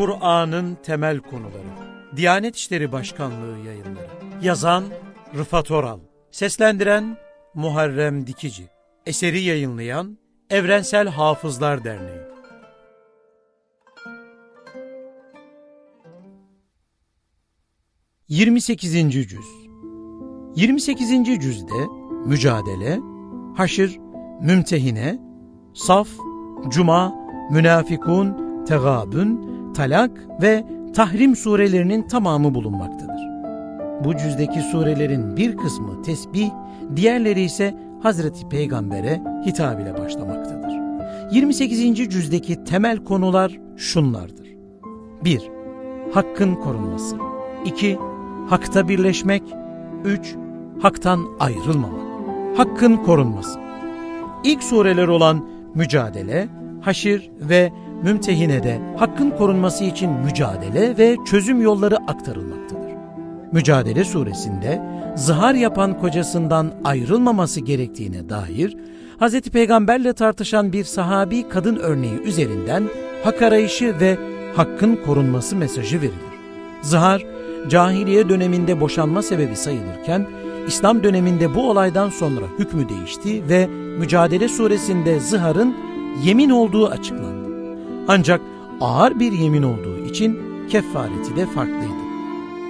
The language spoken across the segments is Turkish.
Kur'an'ın temel konuları. Diyanet İşleri Başkanlığı yayınları. Yazan Rıfat Oral. Seslendiren Muharrem Dikici. Eseri yayınlayan Evrensel Hafızlar Derneği. Yirmi sekizinci cüz 28. cüzde mücadele, haşr, mümtehine, saf, cuma, münafikun, tegabün, talak ve tahrim surelerinin tamamı bulunmaktadır. Bu cüzdeki surelerin bir kısmı tesbih, diğerleri ise Hazreti Peygamber'e hitap ile başlamaktadır. 28. cüzdeki temel konular şunlardır. 1. Hakkın korunması 2. Hakta birleşmek 3. Haktan ayrılmamak Hakkın korunması İlk sureler olan Mücadele, Haşir ve Mümtehine'de hakkın korunması için mücadele ve çözüm yolları aktarılmaktadır. Mücadele suresinde zihar yapan kocasından ayrılmaması gerektiğine dair Hz. Peygamberle tartışan bir sahabi kadın örneği üzerinden hak arayışı ve hakkın korunması mesajı verilir. Zihar, cahiliye döneminde boşanma sebebi sayılırken, İslam döneminde bu olaydan sonra hükmü değişti ve Mücadele suresinde zıharın yemin olduğu açıklandı. Ancak ağır bir yemin olduğu için kefareti de farklıydı.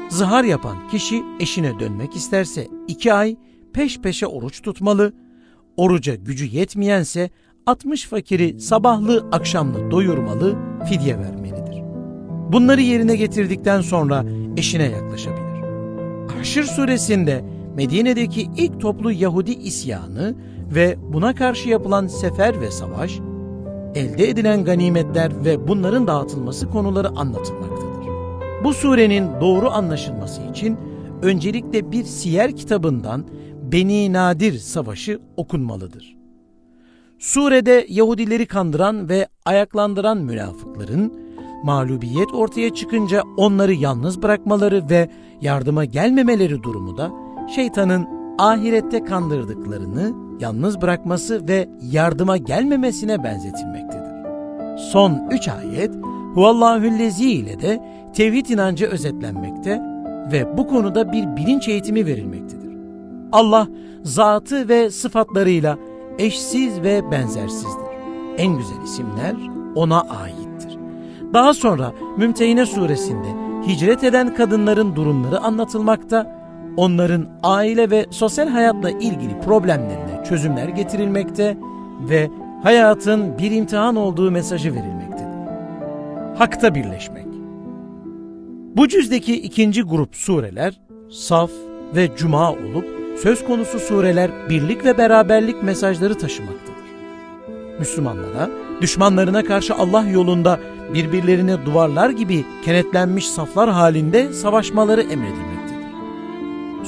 Zihar yapan kişi eşine dönmek isterse iki ay peş peşe oruç tutmalı, oruca gücü yetmeyense 60 fakiri sabahlı akşamlı doyurmalı, fidye vermelidir. Bunları yerine getirdikten sonra eşine yaklaşabilir. Haşr suresinde Medine'deki ilk toplu Yahudi isyanı ve buna karşı yapılan sefer ve savaş, elde edilen ganimetler ve bunların dağıtılması konuları anlatılmaktadır. Bu surenin doğru anlaşılması için öncelikle bir siyer kitabından Beni Nadir Savaşı okunmalıdır. Surede Yahudileri kandıran ve ayaklandıran münafıkların mağlubiyet ortaya çıkınca onları yalnız bırakmaları ve yardıma gelmemeleri durumu da şeytanın ahirette kandırdıklarını yalnız bırakması ve yardıma gelmemesine benzetilmektedir. Son üç ayet Huvallahüllezi ile de tevhid inancı özetlenmekte ve bu konuda bir bilinç eğitimi verilmektedir. Allah zatı ve sıfatlarıyla eşsiz ve benzersizdir. En güzel isimler ona aittir. Daha sonra Mümtehine suresinde hicret eden kadınların durumları anlatılmakta, onların aile ve sosyal hayatla ilgili problemlerine çözümler getirilmekte ve hayatın bir imtihan olduğu mesajı verilmektedir. Hakta birleşmek Bu cüzdeki ikinci grup sureler Saf ve Cuma olup söz konusu sureler birlik ve beraberlik mesajları taşımaktadır. Müslümanlara, düşmanlarına karşı Allah yolunda birbirlerine duvarlar gibi kenetlenmiş saflar halinde savaşmaları emredilmektedir.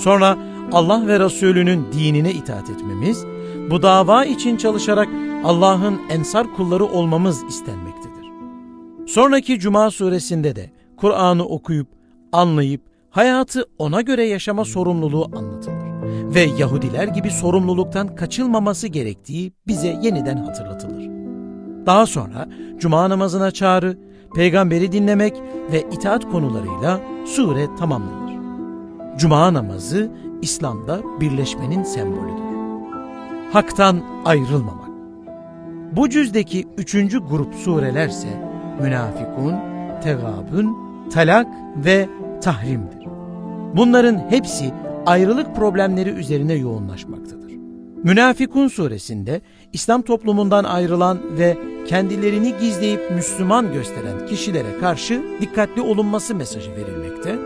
Sonra Allah ve Resulünün dinine itaat etmemiz, bu dava için çalışarak Allah'ın ensar kulları olmamız istenmektedir. Sonraki Cuma suresinde de Kur'an'ı okuyup, anlayıp, hayatı ona göre yaşama sorumluluğu anlatılır ve Yahudiler gibi sorumluluktan kaçılmaması gerektiği bize yeniden hatırlatılır. Daha sonra Cuma namazına çağrı, peygamberi dinlemek ve itaat konularıyla sure tamamlanır. Cuma namazı İslam'da birleşmenin sembolüdür. Hak'tan ayrılmamak. Bu cüzdeki üçüncü grup surelerse Münafikun, Tegabün, Talak ve Tahrim'dir. Bunların hepsi ayrılık problemleri üzerine yoğunlaşmaktadır. Münafikun suresinde İslam toplumundan ayrılan ve kendilerini gizleyip Müslüman gösteren kişilere karşı dikkatli olunması mesajı verilmekte.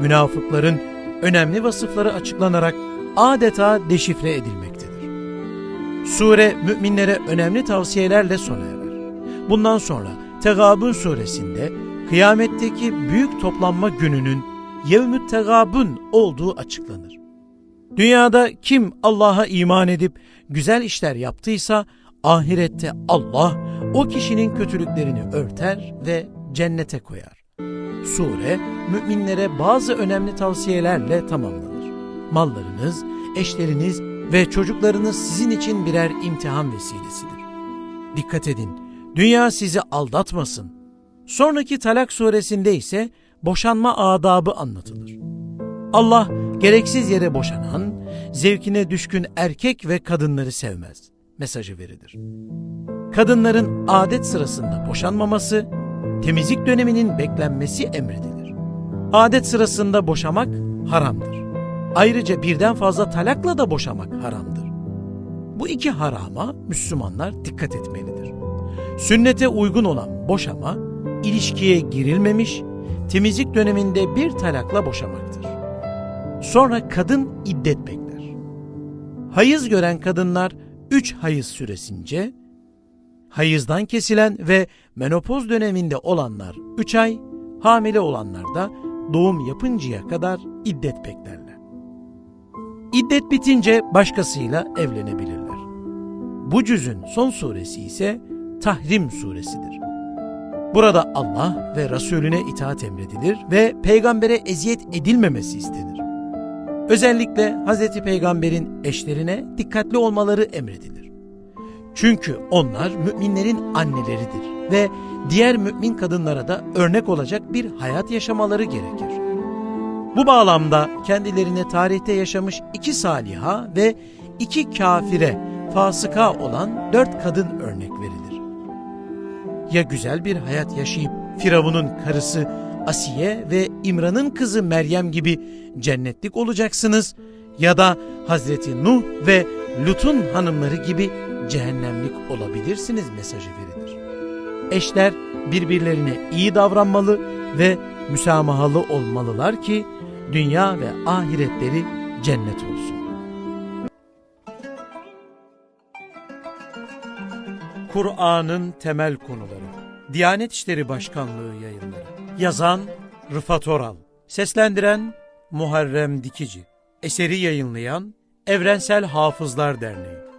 Münafıkların önemli vasıfları açıklanarak adeta deşifre edilmektedir. Sure müminlere önemli tavsiyelerle sona erer. Bundan sonra Tegabun suresinde kıyametteki büyük toplanma gününün yevmü tegabun olduğu açıklanır. Dünyada kim Allah'a iman edip güzel işler yaptıysa ahirette Allah o kişinin kötülüklerini örter ve cennete koyar. Sure müminlere bazı önemli tavsiyelerle tamamlanır. Mallarınız, eşleriniz ve çocuklarınız sizin için birer imtihan vesilesidir. Dikkat edin, dünya sizi aldatmasın. Sonraki Talak suresinde ise boşanma adabı anlatılır. Allah gereksiz yere boşanan, zevkine düşkün erkek ve kadınları sevmez mesajı verilir. Kadınların adet sırasında boşanmaması, temizlik döneminin beklenmesi emredilir. Adet sırasında boşamak haramdır. Ayrıca birden fazla talakla da boşamak haramdır. Bu iki harama Müslümanlar dikkat etmelidir. Sünnete uygun olan boşama, ilişkiye girilmemiş, temizlik döneminde bir talakla boşamaktır. Sonra kadın iddet bekler. Hayız gören kadınlar 3 hayız süresince, hayızdan kesilen ve menopoz döneminde olanlar 3 ay, hamile olanlar da doğum yapıncaya kadar iddet beklerler. İddet bitince başkasıyla evlenebilirler. Bu cüzün son suresi ise Tahrim suresidir. Burada Allah ve Resulüne itaat emredilir ve peygambere eziyet edilmemesi istenir. Özellikle Hz. Peygamber'in eşlerine dikkatli olmaları emredilir. Çünkü onlar müminlerin anneleridir ve diğer mümin kadınlara da örnek olacak bir hayat yaşamaları gerekir. Bu bağlamda kendilerine tarihte yaşamış iki saliha ve iki kafire, fasıka olan dört kadın örnek verilir. Ya güzel bir hayat yaşayıp Firavun'un karısı Asiye ve İmran'ın kızı Meryem gibi cennetlik olacaksınız ya da Hazreti Nuh ve Lut'un hanımları gibi cehennemlik olabilirsiniz mesajı verilir. Eşler birbirlerine iyi davranmalı ve müsamahalı olmalılar ki dünya ve ahiretleri cennet olsun. Kur'an'ın temel konuları. Diyanet İşleri Başkanlığı yayınları. Yazan Rıfat Oral. Seslendiren Muharrem Dikici. Eseri yayınlayan Evrensel Hafızlar Derneği